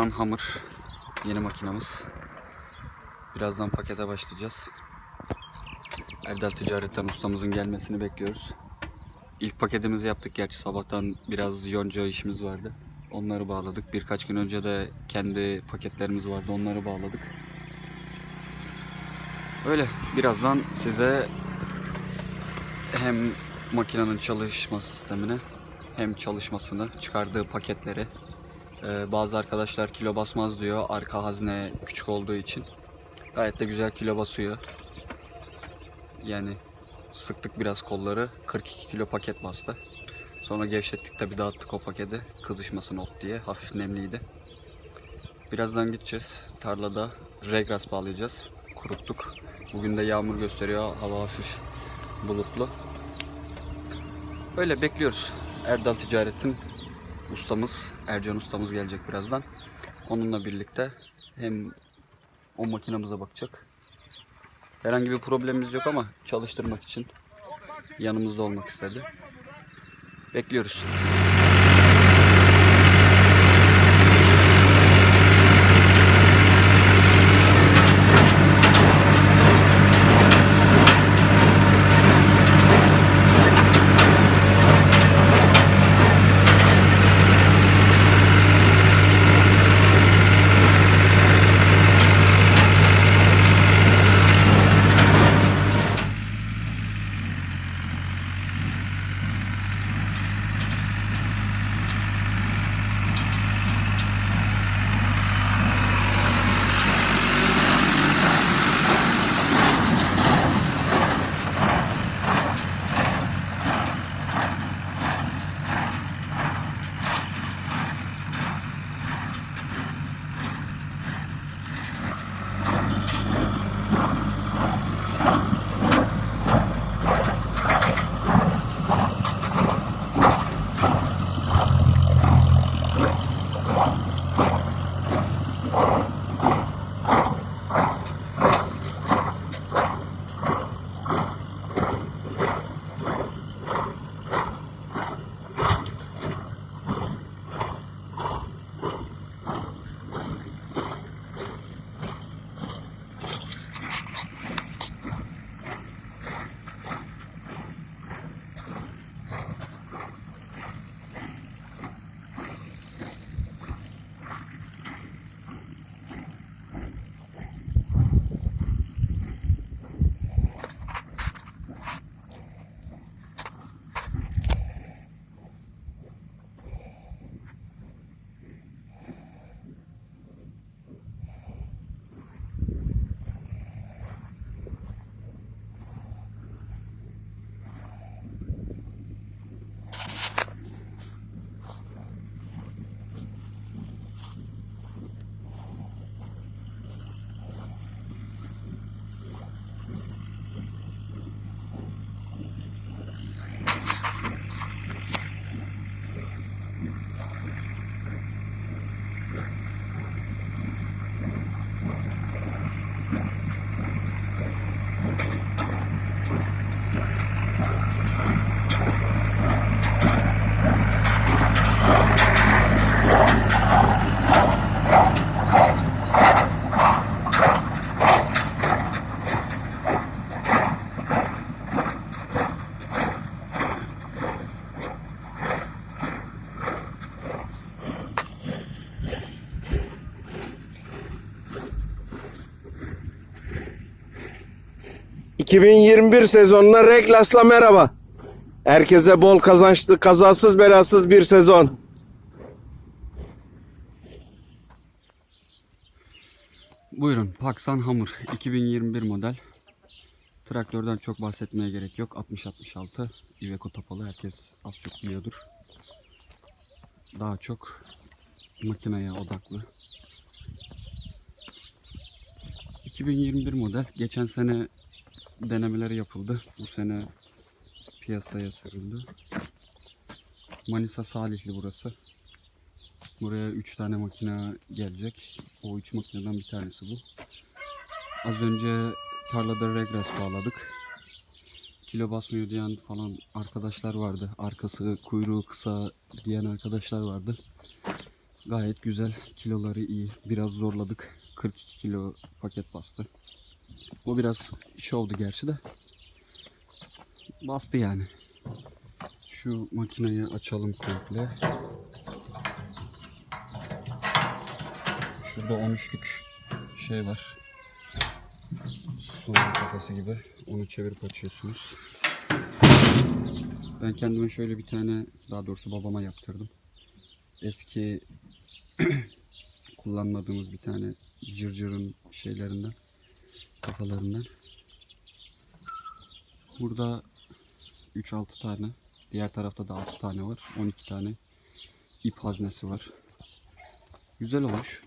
Paksan Hammer yeni makinamız. Birazdan pakete başlayacağız. Erdal Ticaret'ten ustamızın gelmesini bekliyoruz. İlk paketimizi yaptık gerçi sabahtan biraz yonca işimiz vardı. Onları bağladık. Birkaç gün önce de kendi paketlerimiz vardı. Onları bağladık. Öyle birazdan size hem makinenin çalışma sistemini hem çalışmasını, çıkardığı paketleri. Ee, bazı arkadaşlar kilo basmaz diyor arka hazne küçük olduğu için. Gayet de güzel kilo basıyor. Yani sıktık biraz kolları. 42 kilo paket bastı. Sonra gevşettik tabi dağıttık o paketi. Kızışmasın ot diye. Hafif nemliydi. Birazdan gideceğiz. Tarlada regras bağlayacağız. Kuruttuk. Bugün de yağmur gösteriyor. Hava hafif bulutlu. Öyle bekliyoruz. Erdal Ticaret'in ustamız, Ercan ustamız gelecek birazdan. Onunla birlikte hem o makinamıza bakacak. Herhangi bir problemimiz yok ama çalıştırmak için yanımızda olmak istedi. Bekliyoruz. ...2021 sezonuna Reklas'la merhaba. Herkese bol kazançlı, kazasız belasız bir sezon. Buyurun Paksan Hammer 2021 model. Traktörden çok bahsetmeye gerek yok. 60-66 Iveco tapalı herkes az çok biliyordur. Daha çok makineye odaklı. 2021 model. Geçen sene denemeleri yapıldı. Bu sene piyasaya sürüldü. Manisa Salihli burası. Buraya 3 tane makine gelecek. O 3 makineden bir tanesi bu. Az önce tarlada regras bağladık. kilo basmıyor diyen falan arkadaşlar vardı. Arkası kuyruğu kısa diyen arkadaşlar vardı. Gayet güzel. Kiloları iyi. Biraz zorladık. 42 kilo paket bastı. O biraz şey oldu gerçi de. Bastı yani. Şu makineyi açalım komple. Şurada 13'lük şey var. Su kafası gibi. Onu çevirip açıyorsunuz. Ben kendime şöyle bir tane, daha doğrusu babama yaptırdım. Eski kullanmadığımız bir tane cırcırın şeylerinden, kafalarından. Burada 3-6 tane, diğer tarafta da 6 tane var. 12 tane ip haznesi var. Güzel olmuş.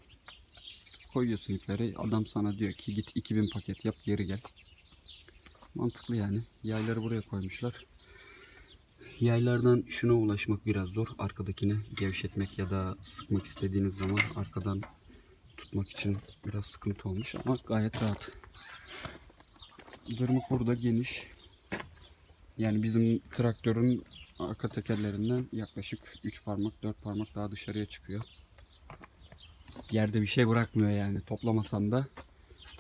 Koyuyorsun ipleri. Adam sana diyor ki git 2000 paket yap geri gel. Mantıklı yani. Yayları buraya koymuşlar. Yaylardan şuna ulaşmak biraz zor. Arkadakini gevşetmek ya da sıkmak istediğiniz zaman arkadan tutmak için biraz sıkıntı olmuş ama gayet rahat. Zırmık burada geniş. Yani bizim traktörün arka tekerlerinden yaklaşık 3 parmak 4 parmak daha dışarıya çıkıyor. Yerde bir şey bırakmıyor yani. Toplamasan da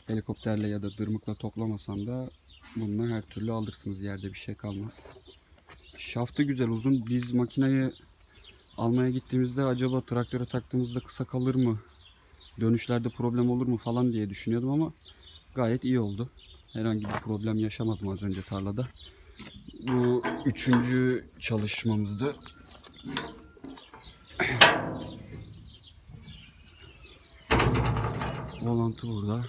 helikopterle ya da dırmıkla toplamasan da bununla her türlü alırsınız. Yerde bir şey kalmaz. Şaftı güzel uzun. Biz makineyi almaya gittiğimizde acaba traktöre taktığımızda kısa kalır mı? Dönüşlerde problem olur mu falan diye düşünüyordum ama gayet iyi oldu. Herhangi bir problem yaşamadım az önce tarlada. Bu üçüncü çalışmamızdı. Volantı burada.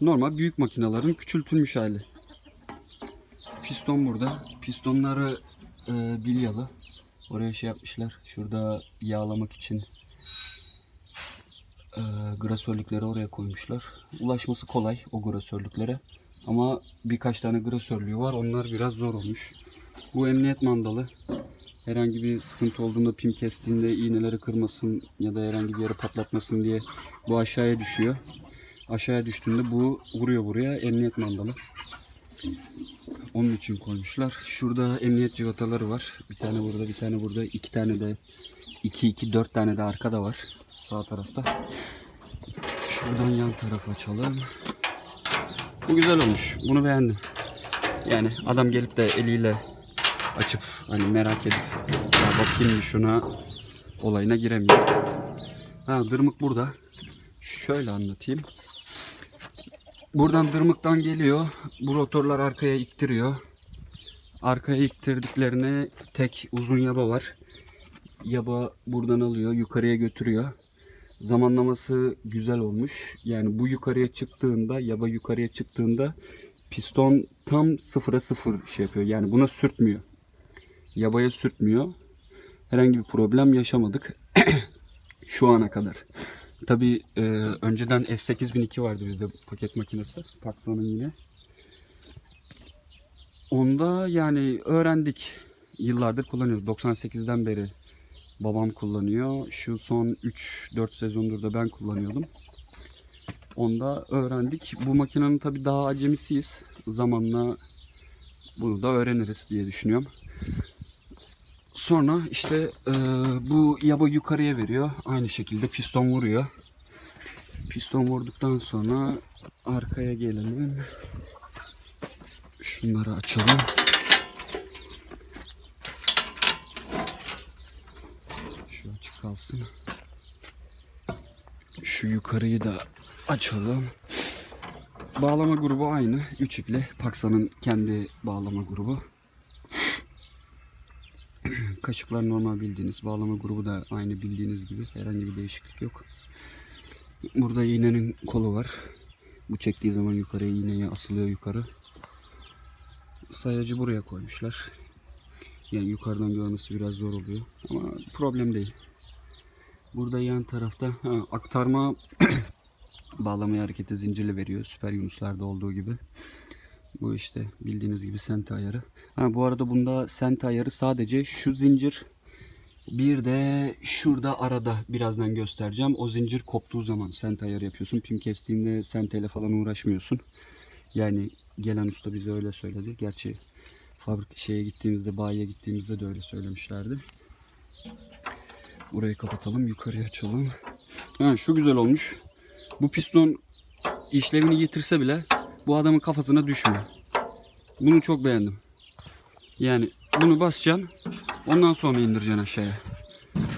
Normal büyük makinelerin küçültülmüş hali. Piston burada. Pistonları e, bilyalı. Oraya şey yapmışlar. Şurada yağlamak için e, grasörlükleri oraya koymuşlar. Ulaşması kolay o grasörlüklere. Ama birkaç tane grasörlüğü var. Onlar biraz zor olmuş. Bu emniyet mandalı. Herhangi bir sıkıntı olduğunda pim kestiğinde iğneleri kırmasın ya da herhangi bir yere patlatmasın diye bu aşağıya düşüyor. Aşağıya düştüğünde bu vuruyor buraya emniyet mandalı. Onun için koymuşlar. Şurada emniyet civataları var. Bir tane burada, bir tane burada. iki tane de 2 2 4 tane de arkada var. Sağ tarafta. Şuradan yan tarafa açalım. Bu güzel olmuş. Bunu beğendim. Yani adam gelip de eliyle açıp hani merak edip ya bakayım bir şuna olayına giremiyor. Ha dırmık burada. Şöyle anlatayım. Buradan dırmıktan geliyor. Bu rotorlar arkaya ittiriyor. Arkaya ittirdiklerini tek uzun yaba var. Yaba buradan alıyor, yukarıya götürüyor. Zamanlaması güzel olmuş. Yani bu yukarıya çıktığında, yaba yukarıya çıktığında piston tam sıfıra sıfır şey yapıyor. Yani buna sürtmüyor. Yabaya sürtmüyor. Herhangi bir problem yaşamadık. Şu ana kadar. Tabi önceden S8002 vardı bizde paket makinesi. Paxa'nın yine. Onda yani öğrendik. Yıllardır kullanıyoruz. 98'den beri babam kullanıyor. Şu son 3-4 sezondur da ben kullanıyordum. Onda öğrendik. Bu makinenin tabi daha acemisiyiz. Zamanla bunu da öğreniriz diye düşünüyorum. Sonra işte e, bu yaba yukarıya veriyor. Aynı şekilde piston vuruyor. Piston vurduktan sonra arkaya gelelim. Şunları açalım. Şu açık kalsın. Şu yukarıyı da açalım. Bağlama grubu aynı. 3 ipli. Paxa'nın kendi bağlama grubu. Kaşıklar normal bildiğiniz. Bağlama grubu da aynı bildiğiniz gibi. Herhangi bir değişiklik yok. Burada iğnenin kolu var. Bu çektiği zaman yukarıya iğneye asılıyor yukarı. Sayacı buraya koymuşlar. Yani yukarıdan görmesi biraz zor oluyor. Ama problem değil. Burada yan tarafta ha, aktarma bağlamaya hareketi zincirli veriyor. Süper Yunuslarda olduğu gibi. Bu işte bildiğiniz gibi sent ayarı. Ha, bu arada bunda sent ayarı sadece şu zincir bir de şurada arada birazdan göstereceğim. O zincir koptuğu zaman sent ayarı yapıyorsun. Pim kestiğinde senteyle falan uğraşmıyorsun. Yani gelen usta bize öyle söyledi. Gerçi fabrik şeye gittiğimizde, bayiye gittiğimizde de öyle söylemişlerdi. Burayı kapatalım, yukarıya açalım. Ha, şu güzel olmuş. Bu piston işlevini yitirse bile bu adamın kafasına düşmüyor. Bunu çok beğendim. Yani bunu basacaksın, ondan sonra indireceksin aşağıya.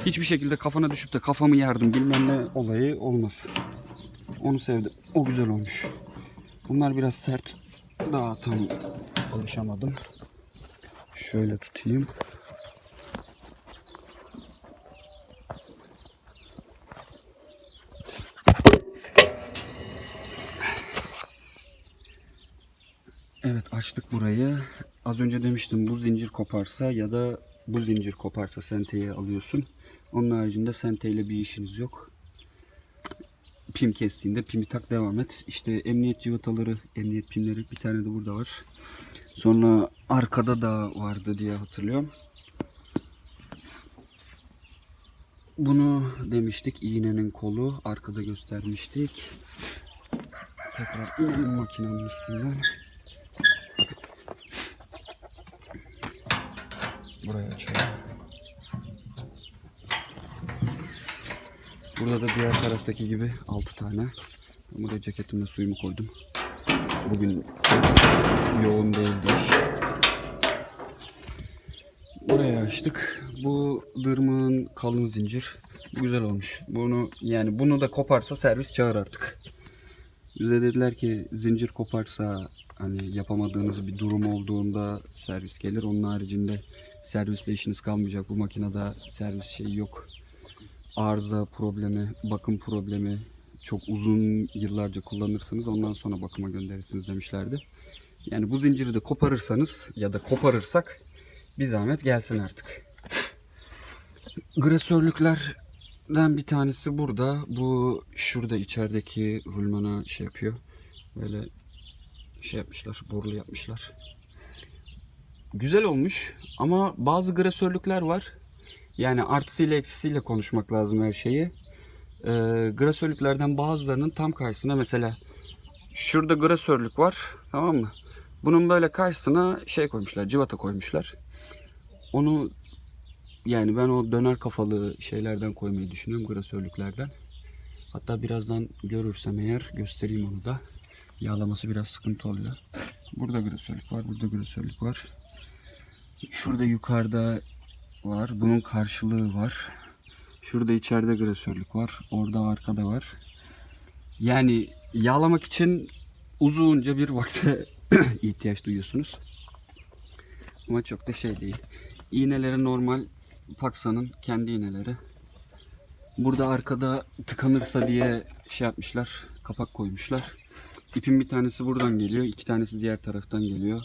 Hiçbir şekilde kafana düşüp de kafamı yardım bilmem ne olayı olmaz. Onu sevdim. O güzel olmuş. Bunlar biraz sert. Daha tam alışamadım. Şöyle tutayım. Evet açtık burayı. Az önce demiştim bu zincir koparsa ya da bu zincir koparsa senteyi alıyorsun. Onun haricinde senteyle bir işiniz yok. Pim kestiğinde pimi tak devam et. İşte emniyet cıvataları, emniyet pimleri bir tane de burada var. Sonra arkada da vardı diye hatırlıyorum. Bunu demiştik iğnenin kolu arkada göstermiştik. Tekrar inelim makinenin üstünden. Burayı açalım. Burada da diğer taraftaki gibi 6 tane. Buraya ceketimle suyumu koydum. Bugün yoğun değildi iş. Buraya açtık. Bu dırmığın kalın zincir. Güzel olmuş. Bunu yani bunu da koparsa servis çağır artık. Bize dediler ki zincir koparsa hani yapamadığınız bir durum olduğunda servis gelir. Onun haricinde servisle işiniz kalmayacak. Bu makinede servis şeyi yok. Arıza problemi, bakım problemi çok uzun yıllarca kullanırsınız. Ondan sonra bakıma gönderirsiniz demişlerdi. Yani bu zinciri de koparırsanız ya da koparırsak bir zahmet gelsin artık. Gresörlüklerden bir tanesi burada. Bu şurada içerideki rulmana şey yapıyor. Böyle şey yapmışlar, borulu yapmışlar. Güzel olmuş ama bazı gresörlükler var. Yani artısıyla eksisiyle konuşmak lazım her şeyi. Ee, gresörlüklerden bazılarının tam karşısına mesela şurada gresörlük var tamam mı? Bunun böyle karşısına şey koymuşlar, civata koymuşlar. Onu yani ben o döner kafalı şeylerden koymayı düşünüyorum gresörlüklerden. Hatta birazdan görürsem eğer göstereyim onu da. Yağlaması biraz sıkıntı oluyor. Burada gresörlük var, burada gresörlük var. Şurada yukarıda var. Bunun karşılığı var. Şurada içeride gresörlük var. Orada arkada var. Yani yağlamak için uzunca bir vakte ihtiyaç duyuyorsunuz. Ama çok da şey değil. İğneleri normal Paksa'nın kendi iğneleri. Burada arkada tıkanırsa diye şey yapmışlar. Kapak koymuşlar. İpin bir tanesi buradan geliyor. iki tanesi diğer taraftan geliyor.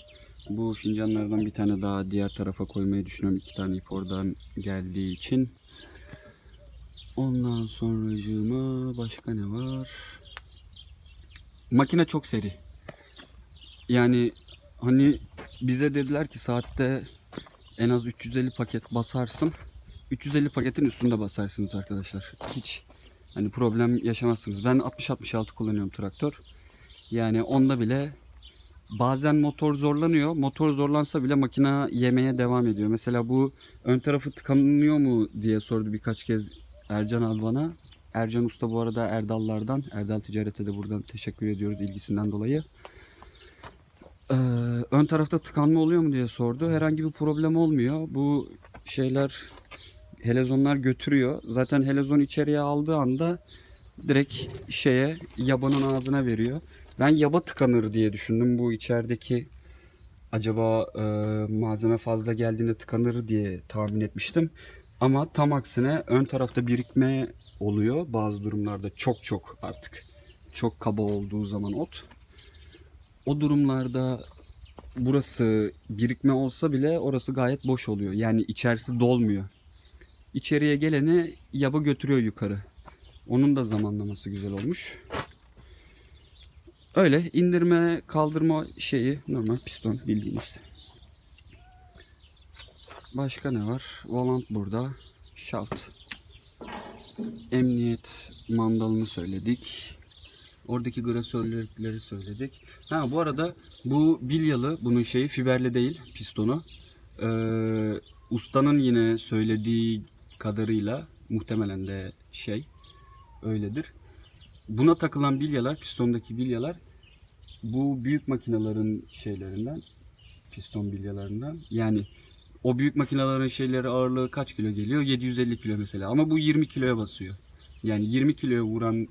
Bu fincanlardan bir tane daha diğer tarafa koymayı düşünüyorum. İki tane ip oradan geldiği için. Ondan sonracığıma başka ne var? Makine çok seri. Yani hani bize dediler ki saatte en az 350 paket basarsın. 350 paketin üstünde basarsınız arkadaşlar. Hiç hani problem yaşamazsınız. Ben 60-66 kullanıyorum traktör. Yani onda bile bazen motor zorlanıyor. Motor zorlansa bile makine yemeye devam ediyor. Mesela bu ön tarafı tıkanıyor mu diye sordu birkaç kez Ercan abi bana. Ercan Usta bu arada Erdallardan. Erdal Ticaret'e de buradan teşekkür ediyoruz ilgisinden dolayı. Ee, ön tarafta tıkanma oluyor mu diye sordu. Herhangi bir problem olmuyor. Bu şeyler helezonlar götürüyor. Zaten helezon içeriye aldığı anda direkt şeye yabanın ağzına veriyor. Ben yaba tıkanır diye düşündüm. Bu içerideki acaba e, malzeme fazla geldiğinde tıkanır diye tahmin etmiştim. Ama tam aksine ön tarafta birikme oluyor bazı durumlarda çok çok artık çok kaba olduğu zaman ot. O durumlarda burası birikme olsa bile orası gayet boş oluyor. Yani içerisi dolmuyor. İçeriye geleni yaba götürüyor yukarı. Onun da zamanlaması güzel olmuş. Öyle indirme kaldırma şeyi normal piston bildiğiniz. Başka ne var? Volant burada. Şaft. Emniyet mandalını söyledik. Oradaki grasörlükleri söyledik. Ha bu arada bu bilyalı bunun şeyi fiberli değil pistonu. Ee, ustanın yine söylediği kadarıyla muhtemelen de şey öyledir. Buna takılan bilyalar, pistondaki bilyalar bu büyük makinelerin şeylerinden, piston bilyalarından. Yani o büyük makinelerin şeyleri ağırlığı kaç kilo geliyor? 750 kilo mesela. Ama bu 20 kiloya basıyor. Yani 20 kiloya vuran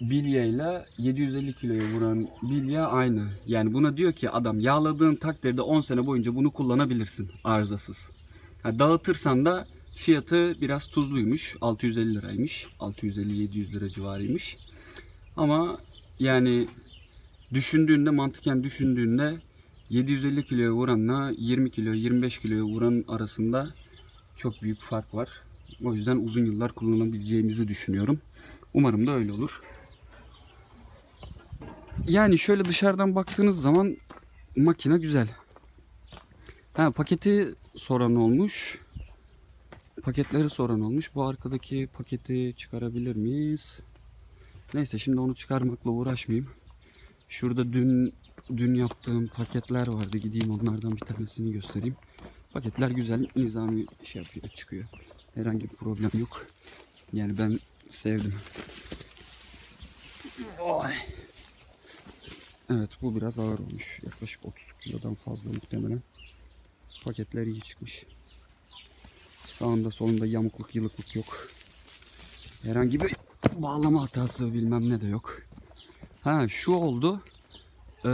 bilyayla 750 kiloya vuran bilya aynı. Yani buna diyor ki adam yağladığın takdirde 10 sene boyunca bunu kullanabilirsin arızasız. Ha, dağıtırsan da fiyatı biraz tuzluymuş. 650 liraymış. 650-700 lira civarıymış. Ama yani düşündüğünde mantıken düşündüğünde 750 kiloya vuranla 20 kilo 25 kiloya vuran arasında çok büyük fark var. O yüzden uzun yıllar kullanabileceğimizi düşünüyorum. Umarım da öyle olur. Yani şöyle dışarıdan baktığınız zaman makine güzel. Ha paketi soran olmuş. Paketleri soran olmuş. Bu arkadaki paketi çıkarabilir miyiz? Neyse şimdi onu çıkarmakla uğraşmayayım. Şurada dün dün yaptığım paketler vardı. Gideyim onlardan bir tanesini göstereyim. Paketler güzel, nizami şey yapıyor, çıkıyor. Herhangi bir problem yok. Yani ben sevdim. Oy. Evet bu biraz ağır olmuş. Yaklaşık 30 kilodan fazla muhtemelen. Paketler iyi çıkmış. Sağında solunda yamukluk yılıklık yok. Herhangi bir bağlama hatası bilmem ne de yok. Ha şu oldu. Ee,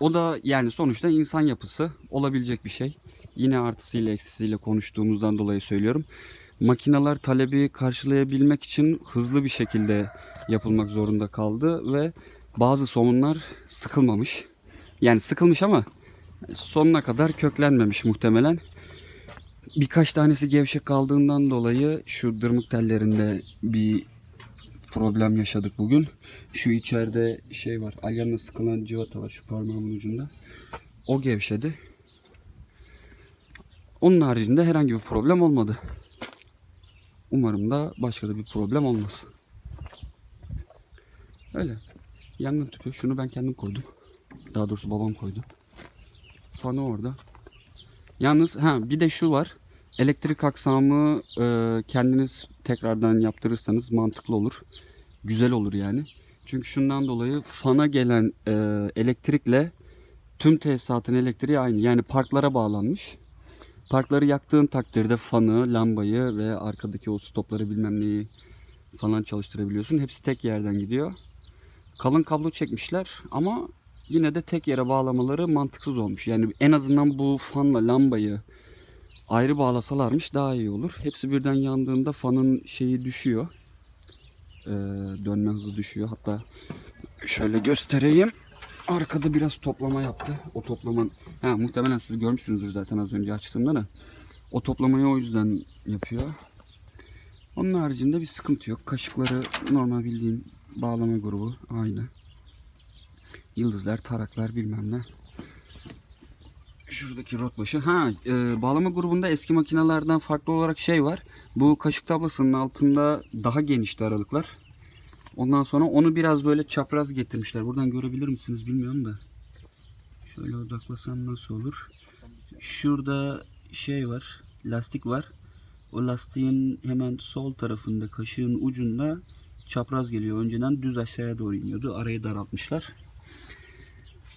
o da yani sonuçta insan yapısı olabilecek bir şey. Yine artısıyla eksisiyle konuştuğumuzdan dolayı söylüyorum. Makineler talebi karşılayabilmek için hızlı bir şekilde yapılmak zorunda kaldı ve bazı somunlar sıkılmamış. Yani sıkılmış ama sonuna kadar köklenmemiş muhtemelen. Birkaç tanesi gevşek kaldığından dolayı şu dırmık tellerinde bir problem yaşadık bugün. Şu içeride şey var. Alyanla sıkılan civata var şu parmağımın ucunda. O gevşedi. Onun haricinde herhangi bir problem olmadı. Umarım da başka da bir problem olmaz. Öyle. Yangın tüpü. Şunu ben kendim koydum. Daha doğrusu babam koydu. Fanı orada. Yalnız ha bir de şu var. Elektrik aksamı e, kendiniz tekrardan yaptırırsanız mantıklı olur. Güzel olur yani. Çünkü şundan dolayı fana gelen e, elektrikle tüm tesisatın elektriği aynı. Yani parklara bağlanmış. Parkları yaktığın takdirde fanı, lambayı ve arkadaki o stopları bilmem neyi falan çalıştırabiliyorsun. Hepsi tek yerden gidiyor. Kalın kablo çekmişler ama yine de tek yere bağlamaları mantıksız olmuş. Yani en azından bu fanla lambayı ayrı bağlasalarmış daha iyi olur. Hepsi birden yandığında fanın şeyi düşüyor. Ee, dönme hızı düşüyor. Hatta şöyle göstereyim. Arkada biraz toplama yaptı. O toplaman ha, muhtemelen siz görmüşsünüzdür zaten az önce açtığımda da. O toplamayı o yüzden yapıyor. Onun haricinde bir sıkıntı yok. Kaşıkları normal bildiğin bağlama grubu aynı. Yıldızlar, taraklar bilmem ne. Şuradaki rot başı. Ha, e, bağlama grubunda eski makinelerden farklı olarak şey var. Bu kaşık tablasının altında daha genişti aralıklar. Ondan sonra onu biraz böyle çapraz getirmişler. Buradan görebilir misiniz bilmiyorum da. Şöyle odaklasam nasıl olur? Şurada şey var. Lastik var. O lastiğin hemen sol tarafında kaşığın ucunda çapraz geliyor. Önceden düz aşağıya doğru iniyordu. Arayı daraltmışlar.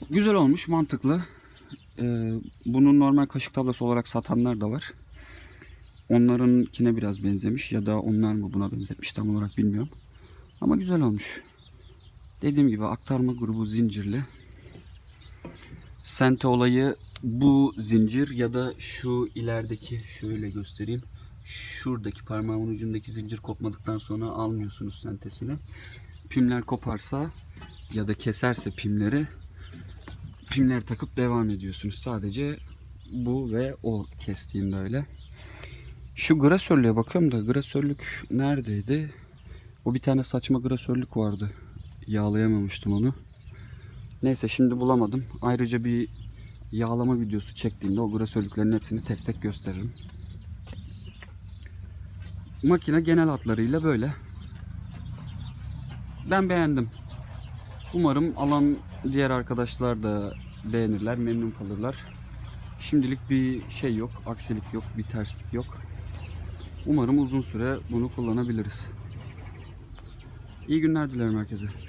Güzel olmuş, mantıklı. Ee, bunu normal kaşık tablası olarak satanlar da var. Onlarınkine biraz benzemiş ya da onlar mı buna benzetmiş tam olarak bilmiyorum. Ama güzel olmuş. Dediğim gibi aktarma grubu zincirli. Sente olayı bu zincir ya da şu ilerideki şöyle göstereyim. Şuradaki parmağımın ucundaki zincir kopmadıktan sonra almıyorsunuz sentesini. Pimler koparsa ya da keserse pimleri pimleri takıp devam ediyorsunuz. Sadece bu ve o kestiğinde öyle. Şu grasörlüğe bakıyorum da grasörlük neredeydi? O bir tane saçma grasörlük vardı. Yağlayamamıştım onu. Neyse şimdi bulamadım. Ayrıca bir yağlama videosu çektiğimde o grasörlüklerin hepsini tek tek gösteririm. Makine genel hatlarıyla böyle. ben beğendim. Umarım alan diğer arkadaşlar da beğenirler, memnun kalırlar. Şimdilik bir şey yok, aksilik yok, bir terslik yok. Umarım uzun süre bunu kullanabiliriz. İyi günler dilerim herkese.